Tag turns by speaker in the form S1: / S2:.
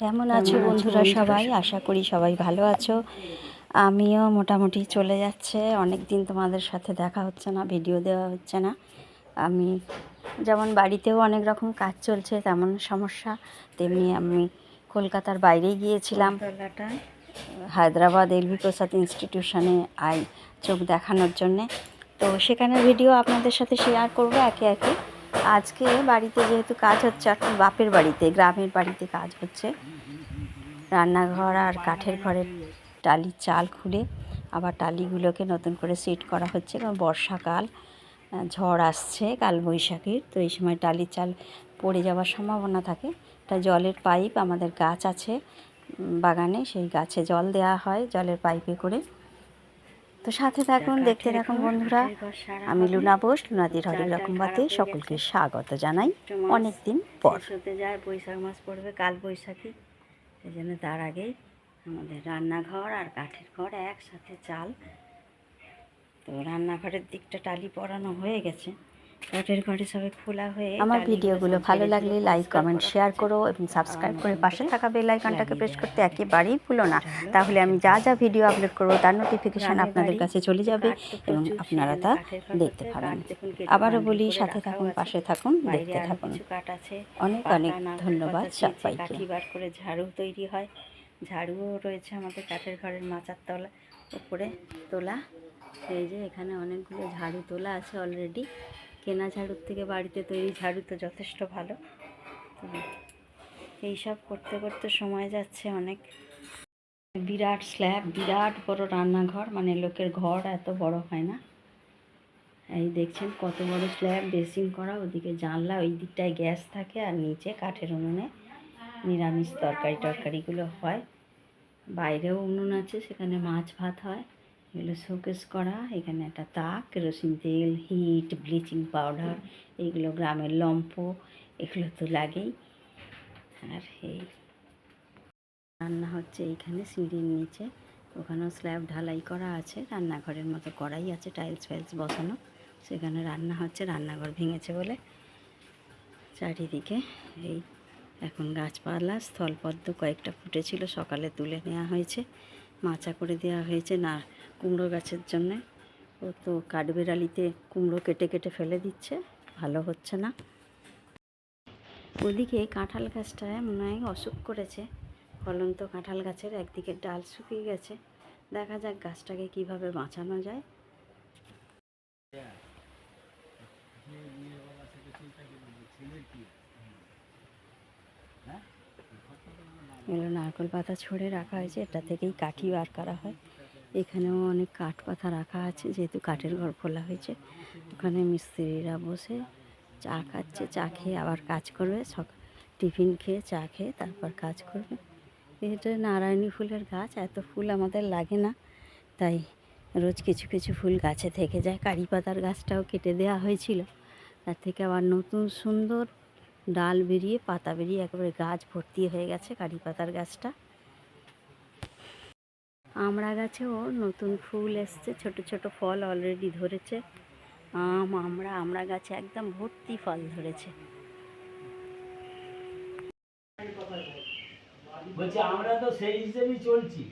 S1: কেমন আছো বন্ধুরা সবাই? আশা করি সবাই ভালো আছো। আমিও মোটামুটি চলে যাচ্ছে। অনেক দিন তোমাদের সাথে দেখা হচ্ছে না ভিডিও দেওয়া হচ্ছে না। আমি যেমন বাড়িতেও অনেক রকম কাজ চলছে তেমন সমস্যা। তেমনি আমি কলকাতার বাইরে গিয়েছিলাম। হায়দ্রাবাদ এলভি প্রসাদ ইনস্টিটিউশনে আই চোখ দেখানোর জন্যে। তো সেখানে ভিডিও আপনাদের সাথে শেয়ার করব একে একে। আজকে বাড়িতে যেহেতু কাজ হচ্ছে এখন বাপের বাড়িতে, গ্রামের বাড়িতে কাজ হচ্ছে। রান্নাঘর আর কাঠের ঘরের টালির চাল খুলে আবার টালিগুলোকে নতুন করে সেট করা হচ্ছে। কারণ বর্ষাকাল ঝড় আসছে কাল বৈশাখীর তো এই সময় টালির চাল পড়ে যাওয়ার সম্ভাবনা থাকে। একটা জলের পাইপ আমাদের গাছ আছে বাগানে, সেই গাছে জল দেওয়া হয়, জলের পাইপে করে। তো সাথে থাকুন দেখতে থাকুন বন্ধুরা। আমি লুনা বোস লুনাদির হরেক রকম বাতে। সকলকে স্বাগত জানাই অনেক দিন পর। হতে যায় বৈশাখ মাস পড়বে কাল বৈশাখী। সেই জন্য তার আগেই আমাদের রান্নাঘর আর কাঠের ঘর একসাথে চাল। তো রান্নাঘরের দিকটা টালি পরানো হয়ে গেছে। কাঠের ঘরে সবাই খোলা হয়ে আমার ভিডিওগুলো ভালো লাগলে লাইক কমেন্ট শেয়ার করো এবং সাবস্ক্রাইব করে পাশে থাকা বেল আইকনটাকে প্রেস করতে একেবারেই ভুলো না। তাহলে আমি যা যা ভিডিও আপলোড করব তার নোটিফিকেশান আপনাদের কাছে চলে যাবে এবং আপনারা তা দেখতে পারেন আবারও বলি সাথে থাকুন পাশে থাকুন দেখতে থাকুন। অনেক অনেক ধন্যবাদ সবাইকে করে ঝাড়ু তৈরি হয়। ঝাড়ুও রয়েছে আমাদের কাঠের ঘরের মাচার তলা উপরে তোলা। এই যে এখানে অনেকগুলো ঝাড়ু তোলা আছে অলরেডি কেনা ঝাড়ুর থেকে বাড়িতে তৈরি ঝাড়ু তো যথেষ্ট ভালো। তো এইসব করতে করতে সময় যাচ্ছে অনেক। বিরাট স্ল্যাব, বিরাট বড় রান্নাঘর মানে লোকের ঘর এত বড় হয় না। এই দেখছেন কত বড় স্ল্যাব বেসিং করা, ওদিকে জানলা, ওই দিকটায় গ্যাস থাকে আর নিচে কাঠের উনুনে নিরামিষ তরকারি টরকারিগুলো হয়। বাইরেও উনুন আছে, সেখানে মাছ ভাত হয়। এগুলো শোকেস করা, এখানে একটা তাক কেরোসিন তেল, হিট, ব্লিচিং পাউডার এইগুলো গ্রামের লম্প, এগুলো তো লাগেই। আর এই রান্না হচ্ছে এইখানে সিঁড়ির নিচে, ওখানেও স্ল্যাব ঢালাই করা আছে, রান্নাঘরের মতো করাই আছে, টাইলস ফাইলস বসানো, সেখানে রান্না হচ্ছে, রান্নাঘর ভেঙেছে বলে চারিদিকে এই এখন গাছপালা, স্থলপদ্ম কয়েকটা ফুটেছিল, সকালে তুলে নেওয়া হয়েছে, মাচা করে দেওয়া হয়েছে, না কুমড়ো গাছের জন্যে। ও তো কাঠবেড়ালিতে কুমড়ো কেটে কেটে ফেলে দিচ্ছে, ভালো হচ্ছে না। ওদিকে কাঁঠাল গাছটায় মনে হয় অসুখ করেছে। ফলন্ত কাঁঠাল গাছের একদিকে ডাল শুকিয়ে গেছে। দেখা যাক গাছটাকে কীভাবে বাঁচানো যায়। এগুলো নারকল পাতা ছড়ে রাখা হয়েছে, এটা থেকেই কাঠি বার করা হয়। এখানেও অনেক কাঠ পাতা রাখা আছে, যেহেতু কাঠের ঘর খোলা হয়েছে। ওখানে মিস্ত্রিরা বসে চা খাচ্ছে, চা খেয়ে আবার কাজ করবে। সক, টিফিন খেয়ে চা খেয়ে তারপর কাজ করবে। এটা নারায়ণী ফুলের গাছ, এত ফুল আমাদের লাগে না। তাই রোজ কিছু কিছু ফুল গাছে থেকে যায়। কারি পাতার গাছটাও কেটে দেওয়া হয়েছিল। তার থেকে আবার নতুন সুন্দর ডাল বেরিয়ে, পাতা বেরিয়ে একেবারে গাছ ভর্তি হয়ে গেছে কারি পাতার গাছটা। আমড়া গাছেও নতুন ফুল এসছে, ছোট ছোট ফল অলরেডি ধরেছে। আম আমরা আমড়া গাছে একদম ভর্তি ফল ধরেছে।
S2: বলছি আমরা তো সেই হিসেবেই চলছি।